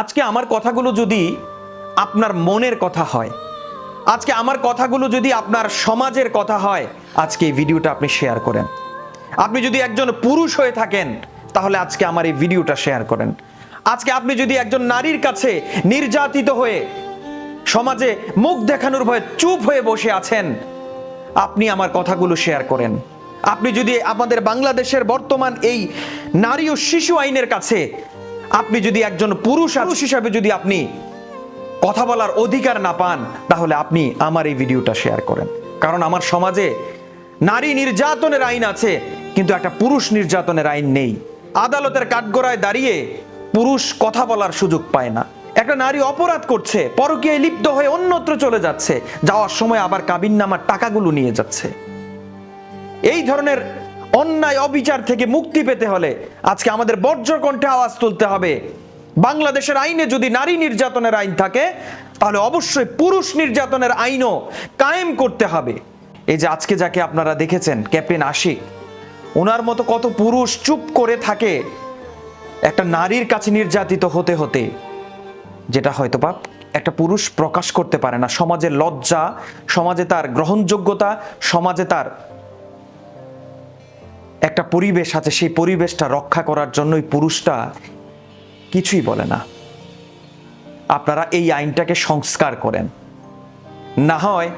আজকে আমার কথাগুলো যদি আপনার মনের কথা হয়, আজকে আমার কথাগুলো যদি আপনার সমাজের কথা হয়, আজকে এই ভিডিওটা আপনি শেয়ার করেন। আপনি যদি একজন পুরুষ হয়ে থাকেন, তাহলে আজকে আমার এই ভিডিওটা শেয়ার করেন। আজকে আপনি যদি একজন নারীর কাছে নির্যাতিত হয়ে সমাজে মুখ দেখানোর ভয়ে চুপ হয়ে বসে আছেন, আপনি আমার কথাগুলো শেয়ার করেন। আপনি যদি আমাদের বাংলাদেশের বর্তমান এই নারী ও শিশু আইনের কাছে আপনি যদি একজন পুরুষ পুরুষ হিসাবে যদি আপনি কথা বলার অধিকার না পান, তাহলে আপনি আমার এই ভিডিওটা শেয়ার করেন। কারণ আমার সমাজে নারী নির্যাতনের আইন আছে, কিন্তু একটা পুরুষ নির্যাতনের আইন নেই। আদালতের কাঠগড়ায় দাঁড়িয়ে পুরুষ কথা বলার সুযোগ পায় না। একটা নারী অপরাধ করছে, পরকীয়ায় লিপ্ত হয়ে অন্যত্র চলে যাচ্ছে, যাওয়ার সময় আবার কাবিন নামার টাকাগুলো নিয়ে যাচ্ছে। এই ধরনের অন্যায়, অবিচার থেকে মুক্তি পেতে হলে আজকে আমাদের বর্জ্য কণ্ঠে আওয়াজ তুলতে হবে। বাংলাদেশের আইনে যদি নারী নির্যাতনের আইন থাকে, তাহলে অবশ্যই পুরুষ নির্যাতনের আইনও কায়েম করতে হবে। এই যে আজকে যাকে আপনারা দেখেছেন, ক্যাপ্টেন আশিক ওনার মতো কত পুরুষ চুপ করে থাকে, একটা নারীর কাছে নির্যাতিত হতে হতে, যেটা হয়তো বা একটা পুরুষ প্রকাশ করতে পারে না। সমাজের লজ্জা, সমাজে তার গ্রহণযোগ্যতা, সমাজে তার একটা পরিবেশ আছে, সেই পরিবেশটা রক্ষা করার জন্যই পুরুষটা কিছুই বলে না। আপনারা এই আইনটাকে সংস্কার করেন। না হয়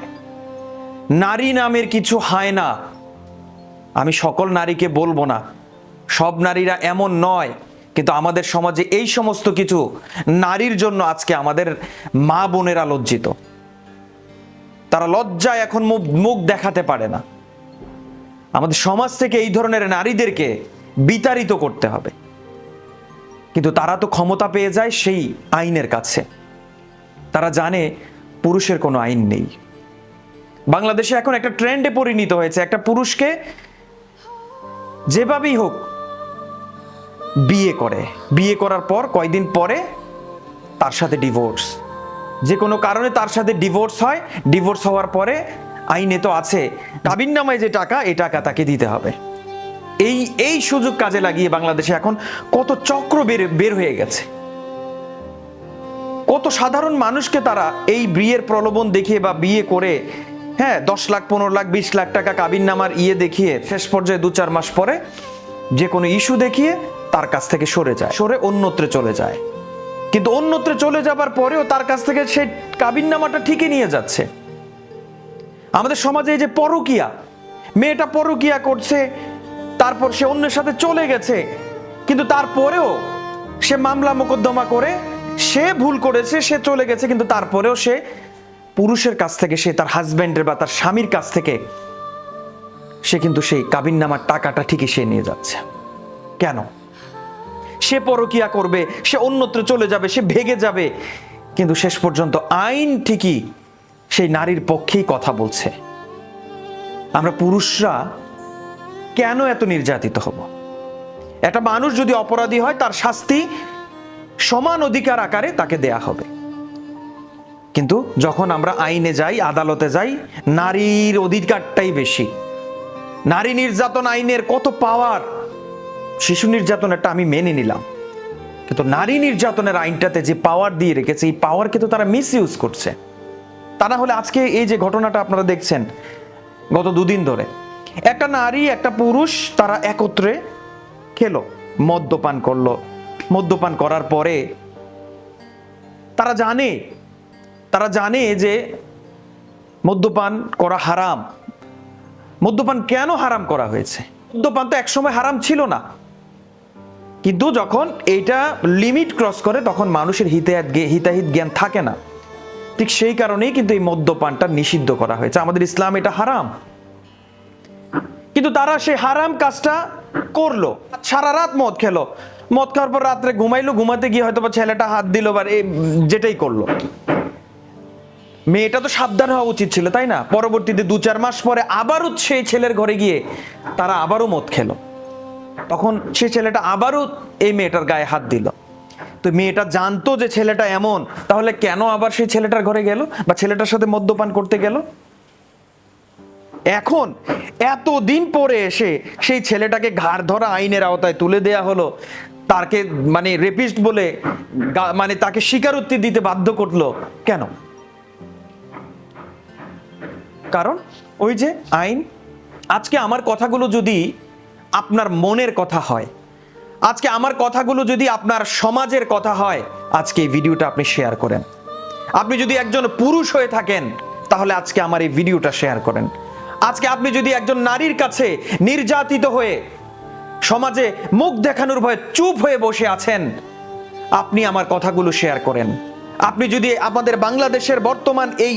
নারী নামের কিছু হয় না। আমি সকল নারীকে বলব না, সব নারীরা এমন নয়, কিন্তু আমাদের সমাজে এই সমস্ত কিছু নারীর জন্য আজকে আমাদের মা বোনেরা লজ্জিত। তারা লজ্জায় এখন মুখ দেখাতে পারে না। আমাদের সমাজ থেকে এই ধরনের নারীদেরকে বিতাড়িত করতে হবে। কিন্তু তারা তো ক্ষমতা পেয়ে যায় সেই আইনের কাছে। তারা জানে পুরুষের কোনো আইন নেই। বাংলাদেশে এখন একটা ট্রেন্ডে পরিণত হয়েছে, একটা পুরুষকে যেভাবেই হোক বিয়ে করে। বিয়ে করার পর, কয়দিন পরে তার সাথে ডিভোর্স যে কোনো কারণে তার সাথে ডিভোর্স হয় ডিভোর্স হওয়ার পরে আইনে তো আছে। কাবিন নামায় যে টাকা এই টাকা তাকে দিতে হবে। এই এই সুযোগ কাজে লাগিয়ে বাংলাদেশে এখন কত চক্র বের বের হয়ে গেছে। কত সাধারণ মানুষকে তারা এই বিয়ের প্রলোভন দেখিয়ে বা বিয়ে করে হ্যাঁ দশ লাখ, পনেরো লাখ, বিশ লাখ টাকা কাবিন নামার ইয়ে দেখিয়ে শেষ পর্যায়ে দু চার মাস পরে যে কোনো ইস্যু দেখিয়ে তার কাছ থেকে সরে যায়, সরে অন্যত্রে চলে যায়। কিন্তু অন্যত্রে চলে যাবার পরেও তার কাছ থেকে সেই কাবিন নামাটা ঠিকই নিয়ে যাচ্ছে। আমাদের সমাজে এই যে পরকিয়া, মেয়েটা পরকিয়া করছে, তারপর সে অন্যের সাথে চলে গেছে, কিন্তু তারপরেও সে মামলা মোকদ্দমা করে, সে ভুল করেছে, সে চলে গেছে, কিন্তু তারপরেও সে পুরুষের কাছ থেকে, সে তার হাজব্যান্ডের বা তার স্বামীর কাছ থেকে, সে কিন্তু সেই কাবিন নামার টাকাটা ঠিকই সে নিয়ে যাচ্ছে। কেন? সে পরকিয়া করবে, সে অন্যত্র চলে যাবে, সে ভেগে যাবে, কিন্তু শেষ পর্যন্ত আইন ঠিকই সেই নারীর পক্ষেই কথা বলছে। আমরা পুরুষরা কেন এত নির্যাতিত হব? একটা মানুষ যদি অপরাধী হয়, তার শাস্তি সমান অধিকার আকারে তাকে দেয়া হবে। কিন্তু যখন আমরা আইনে যাই, আদালতে যাই, নারীর অধিকারটাই বেশি। নারী নির্যাতন আইনের কত পাওয়ার? শিশু নির্যাতন একটা আমি মেনে নিলাম। কিন্তু নারী নির্যাতনের আইনটাতে যে পাওয়ার দিয়ে রেখেছে, এই পাওয়ারকে তো তারা মিস ইউজ করছে। তা না হলে আজকে এই যে ঘটনাটা আপনারা দেখছেন, গত দুদিন ধরে, একটা নারী, একটা পুরুষ, তারা একত্রে খেলো, মদ্যপান করল। মদ্যপান করার পরে তারা জানে তারা জানে যে মদ্যপান করা হারাম। মদ্যপান কেন হারাম করা হয়েছে? মদ্যপান তো একসময় হারাম ছিল না। কিন্তু যখন এইটা লিমিট ক্রস করে, তখন মানুষের হিতাহিত হিতাহিত জ্ঞান থাকে না। ঠিক সেই কারণেই কিন্তু এই মদ্যপানটা নিষিদ্ধ করা হয়েছে। আমাদের ইসলাম এটা হারাম। কিন্তু তারা সেই হারাম কাজটা করল। সারা রাত মদ খেলো। মদ খাওয়ার পর রাত্রে ঘুমাইলো, ঘুমাতে গিয়ে হয়তো বা ছেলেটা হাত দিল বা যেটাই করল। মেয়েটা তো সাবধান হওয়া উচিত ছিল, তাই না? পরবর্তীতে দু চার মাস পরে আবারও সেই ছেলের ঘরে গিয়ে তারা আবারও মদ খেলো। তখন সেই ছেলেটা আবারও এই মেয়েটার গায়ে হাত দিল। তো মেয়েটা জানতো যে ছেলেটা এমন, তাহলে কেন আবার সেই ছেলেটার ঘরে গেল বা ছেলেটার সাথে মদ্যপান করতে গেল? এখন এত দিন পরে এসে সেই ছেলেটাকে ঘাড় ধরা আইনের আওতায় তুলে দেয়া হলো তাকে মানে রেপিস্ট বলে মানে তাকে স্বীকারোক্তি দিতে বাধ্য করল, কেন? কারণ ওই যে আইন, আজকে আমার কথাগুলো যদি আপনার মনের কথা হয় আজকে আমার কথাগুলো যদি আপনার সমাজের কথা হয়, আজকে এই ভিডিওটা আপনি শেয়ার করেন। আপনি যদি একজন পুরুষ হয়ে থাকেন, তাহলে আজকে আমার এই ভিডিওটা শেয়ার করেন। আজকে আপনি যদি একজন নারীর কাছে নির্যাতিত হয়ে সমাজে মুখ দেখানোর ভয়ে চুপ হয়ে বসে আছেন, আপনি আমার কথাগুলো শেয়ার করেন। আপনি যদি আমাদের বাংলাদেশের বর্তমান এই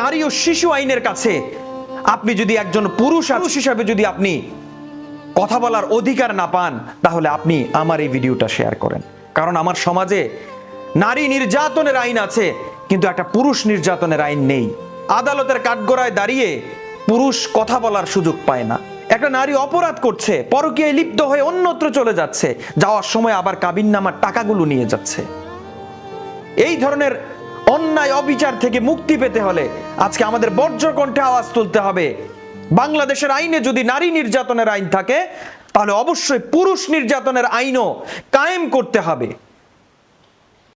নারী ও শিশু আইনের কাছে, আপনি যদি একজন পুরুষ হিসাবে যদি আপনি কথা বলার অধিকার না পান, তাহলে আপনি আমার এই ভিডিওটা শেয়ার করেন। কারণ আমার সমাজে নারী নির্যাতনের আইন আছে, কিন্তু একটা পুরুষ নির্যাতনের আইন নেই। আদালতের কাঠগড়ায় দাঁড়িয়ে পুরুষ কথা বলার সুযোগ পায় না। একটা নারী অপরাধ করছে, পরকীয়ায় লিপ্ত হয়ে অন্যত্র চলে যাচ্ছে, যাওয়ার সময় আবার কাবিন নামার টাকাগুলো নিয়ে যাচ্ছে। এই ধরনের অন্যায় অবিচার থেকে মুক্তি পেতে হলে আজকে আমাদের বর্জ্য কণ্ঠে আওয়াজ তুলতে হবে। বাংলাদেশের আইনে যদি নারী নির্যাতনের আইন থাকে, তাহলে অবশ্যই পুরুষ নির্যাতনের আইনও কায়েম করতে হবে।